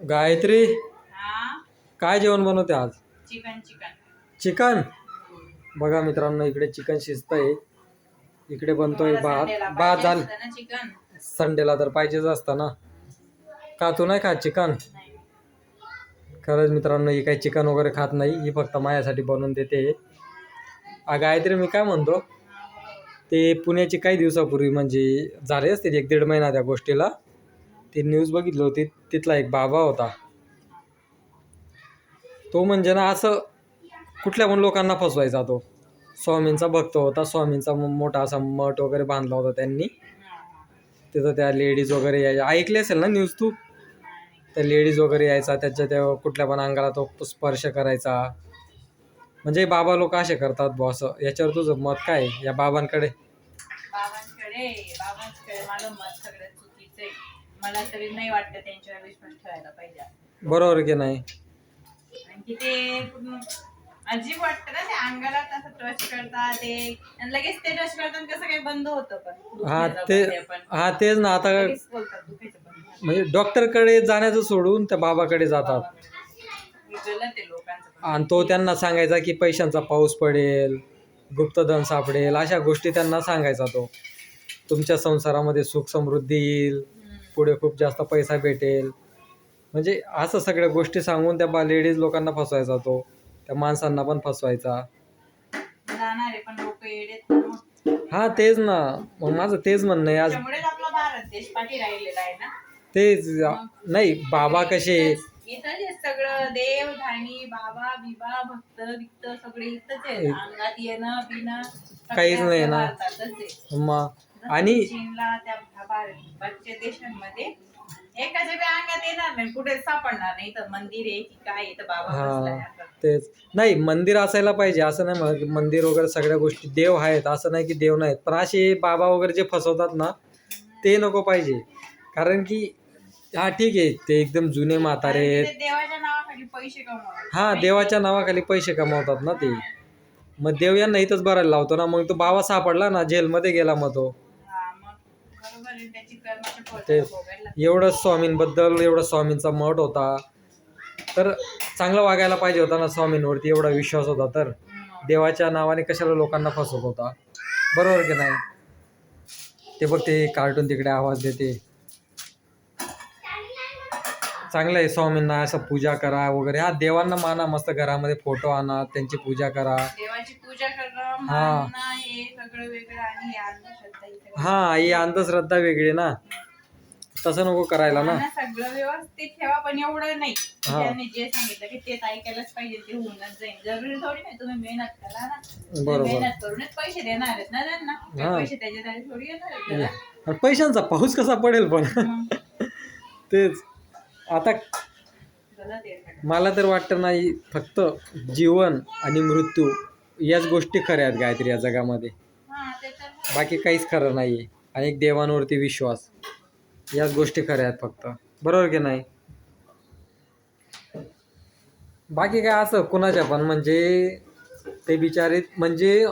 गायत्री? हा. काय जेवण बनवते आज? Chicken chicken. चिकन? बघा मित्रांनो इकडे चिकन शिजत आहे इकडे बनतोय भात. भात झालं. चिकन? संडेला तर पाहिजेच असतं ना. का तू नाही खात चिकन? नाही. खरंच मित्रांनो ही काही चिकन वगैरे खात नाही. ही फक्त माझ्यासाठी बनवून देते. आ गायत्री मी काय म्हणतो? ते पुण्याची काही दिवसापूर्वी म्हणजे झाले असते एक दीड महिना त्या गोष्टीला. ती न्यूज बघितली होती तिथला एक बाबा होता. तो म्हणजे ना असं कुठल्या पण लोकांना फसवायचा तो. स्वामींचा भक्त होता स्वामींचा मोठा असा मठ वगैरे बांधला होता त्यांनी. तिथं त्या लेडीज वगैरे यायच्या ऐकली असेल ना न्यूज तू? त्या लेडीज वगैरे यायचा त्याच्या त्या कुठल्या पण अंगाला तो स्पर्श करायचा. म्हणजे बाबा लोक असे करतात बॉस असं. याच्यावर तुझं मत काय या बाबांकडे. बाबांकडे बाबांकडे मला मत सगळं मला तरी नाही वाटतं त्यांच्यावर विश्वास ठेवायला पाहिजे. बरोबर की नाही? आणखी ते पूर्ण अजीब वाटतं ना ते अंगाला तसं टच करतात ते आणि लगेच ते टच करतात कसं काही बंद होतं पण. हा दुखण्याचं ते पण. हा तेच ना आता लगेच बोलतात दुखायचं पण म्हणजे डॉक्टरकडे जाण्याचं सोडून त्या बाबाकडे जातात. लोकांचं पण. आणि तो त्यांना सांगायचा की पैशांचा पाऊस पडेल गुप्तधन सापडेल अशा गोष्टी त्यांना सांगायचा तो. तुमच्या संसारामध्ये सुख समृद्धी येईल. पुढे खूप जास्त पैसा भेटेल. म्हणजे असं सगळ्या गोष्टी सांगून त्या बा लेडीज लोकांना फसवायचा तो. त्या माणसांना पण फसवायचा. जाणारे पण लोक येडेत ना मग. हा तेच ना. मग माझं तेच म्हणणं आहे. आज त्यामुळेच आपला भारत देश पाठी राहिलेला आहे ना? तेच नाही बाबा कसे इथंच आहे सगळं. देव धाणी बाबा बिबा भक्त सगळे इथंच आहे अंगात येणं पिणं सगळं काहीच नाही आपल्या ना. भारतातच आहे. मग आणि चीनला त्या भारतच्या देशांमध्ये एकाच्या बी अंगात येणार नाही कुठे सापडणार नाही. तर मंदिर आहे की काय आहे तर बाबा बसलाय हा असं. तेच. नाही मंदिर असायला पाहिजे असं नाही म्हणत मंदिर वगैरे सगळ्या गोष्टी देव आहेत असं नाही की देव नाहीत. पण असे बाबा वगैरे जे फसवतात ना ते नको पाहिजे. कारण की हा ठीक आहे ते एकदम जुने म्हातारे आहेत. ते देवाच्या नावाखाली पैसे कमवतात. हा देवाच्या नावाखाली पैसे कमावतात ना ते. मग देव यांना इथंच भरायला लावतो ना मग तो बाबा सापडला ना जेलमध्ये गेला मग तो. ते एवढं स्वामींबद्दल एवढं स्वामींचा मठ होता. तर चांगलं वागायला पाहिजे होता ना स्वामींवरती एवढा विश्वास होता तर. देवाच्या नावाने कशाला लोकांना फसवत होता? बरोबर की नाही? ते बघ ते कार्टून तिकडे आवाज देते. चांगलं आहे स्वामींना असं पूजा करा वगैरे. हा देवांना माना मस्त घरामध्ये फोटो आणा त्यांची पूजा करा. देवाची पूजा करणं हा. मानणं हे सगळं वेगळं आणि हे अंधश्रद्धा इथे हा ही अंधश्रद्धा वेगळी ना तसं नको करायला ना सगळं व्यवस्थित ठेवा पण एवढं नाही हा. त्यांनी जे सांगितलं की तेच ऐकायलाच पाहिजे ते होऊनच जाईल जरुरी थोडी नाही तुम्ही मेहनत करा ना तुम्ही बरोबर. मेहनत करूनच पैसे देणार आहेत ना त्यांना ते हा. पैसे त्याच्यासाठी थोडी येणार आहेत त्याला. आणि पैशांचा पाऊस कसा पडेल पण मग तेच आता गलत आहे सगळं. मला तर वाटतं नाही फक्त जीवन आणि मृत्यू याच गोष्टी खऱ्या आहेत गायत्री या जगामध्ये. हा ते तर बाकी काहीच खरं नाही आहे. आणि एक देवांवरती विश्वास. याच गोष्टी खऱ्या आहेत फक्त. बरोबर की नाही? बाकी काय असं कुणाच्या पण म्हणजे ते बिचारे म्हणजे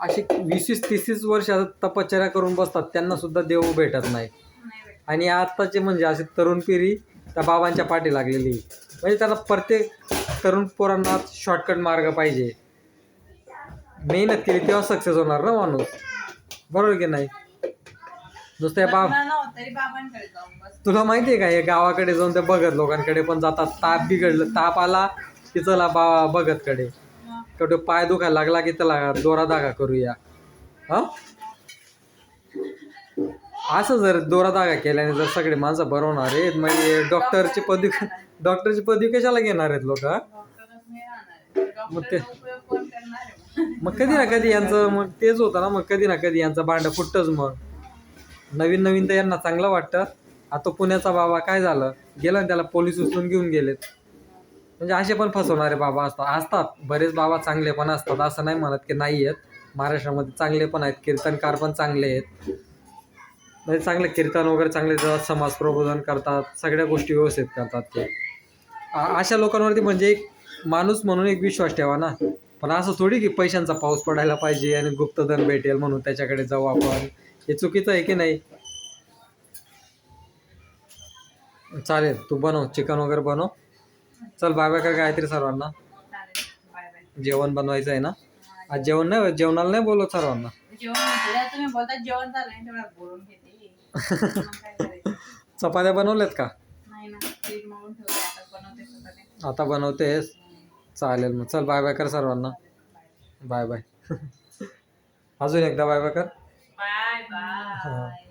अशी वीस वीस तीस तीस वर्ष तपश्चर्या करून बसतात. त्यांना सुद्धा देव भेटत नाही. नाही भेटत. आणि आत्ताचे म्हणजे असे तरुण पिढी त्या बाबांच्या पाठी लागलेली आहे. म्हणजे त्यांना प्रत्येक तरुण पोरांना शॉर्टकट मार्ग पाहिजे. मेहनत केली तेव्हा सक्सेस होणार ना माणूस. बरोबर की नाही? नुसतं या बाब बाबांकडे जाऊन बस तुला माहिती आहे का हे गावाकडे जाऊन ते बघत लोकांकडे पण जातात ताप बिघडलं ताप आला की चला बा बघतकडे. कुठे पाय दुखायला लागला की त्याला दोरा धागा करूया. हा? असं जर दोरा धागा केल्याने जर सगळे माणसं बरवणार आहेत म्हणजे डॉक्टरची पदवी डॉक्टरची पदवी कशाला घेणार आहेत लोक. मग ते- डॉक्टरचा उपयोग कोण करणार आहे मग? कधी ना कधी यांचं मग तेच होतं ना मग कधी ना कधी यांचं भांडं फुटतंच मग. नवीन नवीन तर यांना चांगलं वाटतं. आता पुण्याचा बाबा काय झालं? गेला त्याला पोलीस उचलून घेऊन गेलेत. म्हणजे असे पण फसवणारे बाबा असतात. असतात. बरेच बाबा चांगले पण असतात. असं नाही म्हणत की नाही आहेत. महाराष्ट्रामध्ये चांगले पण आहेत. कीर्तनकार पण चांगले आहेत. म्हणजे चांगले कीर्तन वगैरे चांगले समाज प्रबोधन करतात. सगळ्या गोष्टी व्यवस्थित करतात ते. अशा लोकांवरती म्हणजे एक माणूस म्हणून एक विश्वास ठेवा ना. पण असं थोडी की पैशांचा पाऊस पडायला पाहिजे आणि गुप्तधन भेटेल म्हणून त्याच्याकडे जाऊ आपण. हे चुकीचं आहे की नाही? चालेल तू बनव चिकन वगैरे बनव. चल बाय बाय का गायत्री सर्वांना. जेवण बनवायचं आहे ना? आज जेवण नाही जेवणाला नाही बोलत सर्वांना? चपात्या बनवल्यात का. आता बनवतेस? चालेल मग. चल बाय बाय कर सर्वांना. बाय बाय अजून एकदा बाय बाय कर. Bye bye